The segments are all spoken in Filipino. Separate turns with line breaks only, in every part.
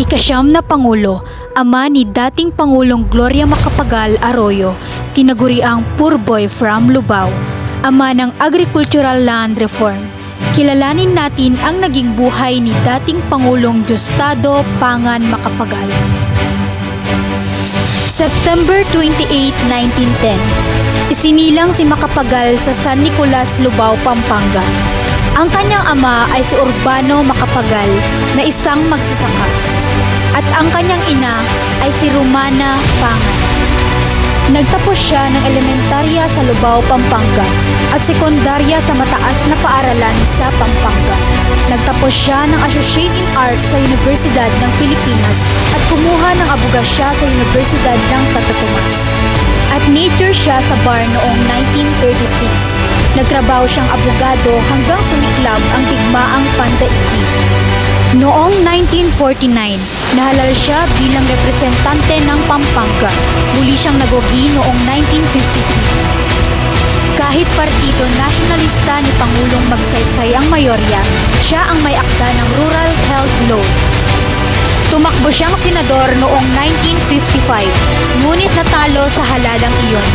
Ikasyam na Pangulo, ama ni dating Pangulong Gloria Macapagal Arroyo, tinaguriang Purboy from Lubao, ama ng Agricultural Land Reform. Kilalanin natin ang naging buhay ni dating Pangulong Diosdado Pangan Macapagal. September 28, 1910. Isinilang si Macapagal sa San Nicolas, Lubao, Pampanga. Ang kanyang ama ay si Urbano Macapagal na isang magsasaka. At ang kanyang ina ay si Romana Pangan. Nagtapos siya ng elementarya sa Lubao, Pampanga at sekundarya sa mataas na paaralan sa Pampanga. Nagtapos siya ng Associate in Arts sa Universidad ng Pilipinas at kumuha ng abogasya sa Universidad ng Santo Tomas. Nature siya sa bar noong 1936. Nagtrabaho siyang abogado hanggang sumiklab ang digmaang pandaigdig. Noong 1949, nahalal siya bilang representante ng Pampanga. Muli siyang nagwagi noong 1953. Kahit partido nasyonalista ni Pangulong Magsaysay ang mayorya, siya ang may akda ng Rural Health Law. Tumakbo siyang senador noong 1955, ngunit natalo sa halalang iyon.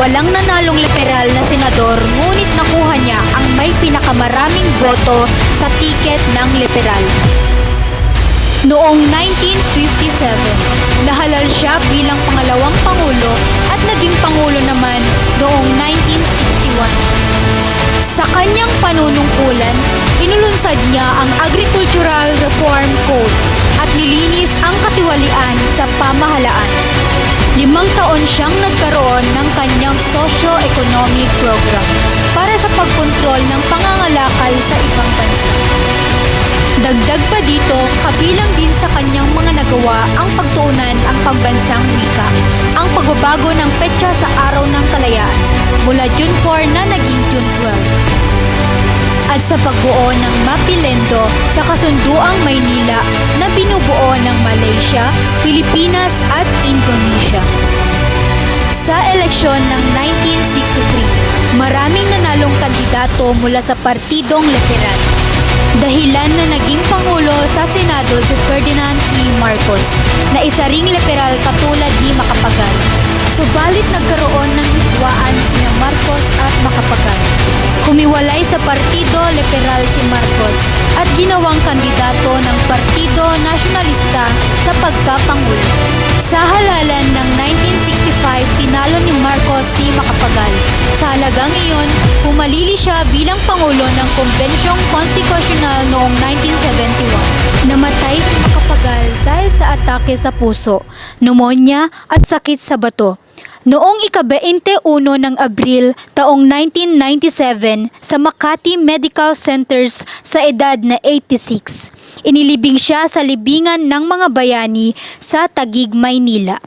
Walang nanalong liberal na senador, ngunit nakuha niya ang may pinakamaraming boto sa tiket ng liberal. Noong 1957, nahalal siya bilang pangalawang pangulo at naging pangulo naman noong 1961. Sa kanyang panunungkulan, inulunsad niya ang Agricultural Reform Code at nilinis ang katiwalian sa pamahalaan. Limang taon siyang nagkaroon ng kanyang socio-economic program para sa pagkontrol ng pangangalakal sa ibang bansa. Dagdag pa dito, kabilang din sa kanyang mga nagawa ang pagtuunan ang pambansang wika, ang pagbabago ng petsa sa araw ng kalayaan mula June 4 na naging June 12 at sa pagbuo ng Mapilendo sa kasunduang Maynila na binubuo ng Malaysia, Pilipinas at Indonesia. Sa eleksyon ng 1963, maraming nanalong kandidato mula sa partidong liberal. Dahilan na naging Pangulo sa Senado si Ferdinand P. Marcos na isa ring liberal katulad ni Macapagal. Subalit nagkaroon ng sa Partido Liberal si Marcos at ginawang kandidato ng Partido Nasyonalista sa pagkapangulo. Sa halalan ng 1965, tinalo ni Marcos si Macapagal. Sa halagang iyon, pumalili siya bilang Pangulo ng Kombensyong Konstitusyonal noong 1971. Namatay si Macapagal dahil sa atake sa puso, pneumonia at sakit sa bato. Noong ika-21 ng Abril taong 1997 sa Makati Medical Centers sa edad na 86. Inilibing siya sa libingan ng mga bayani sa Tagig, Maynila.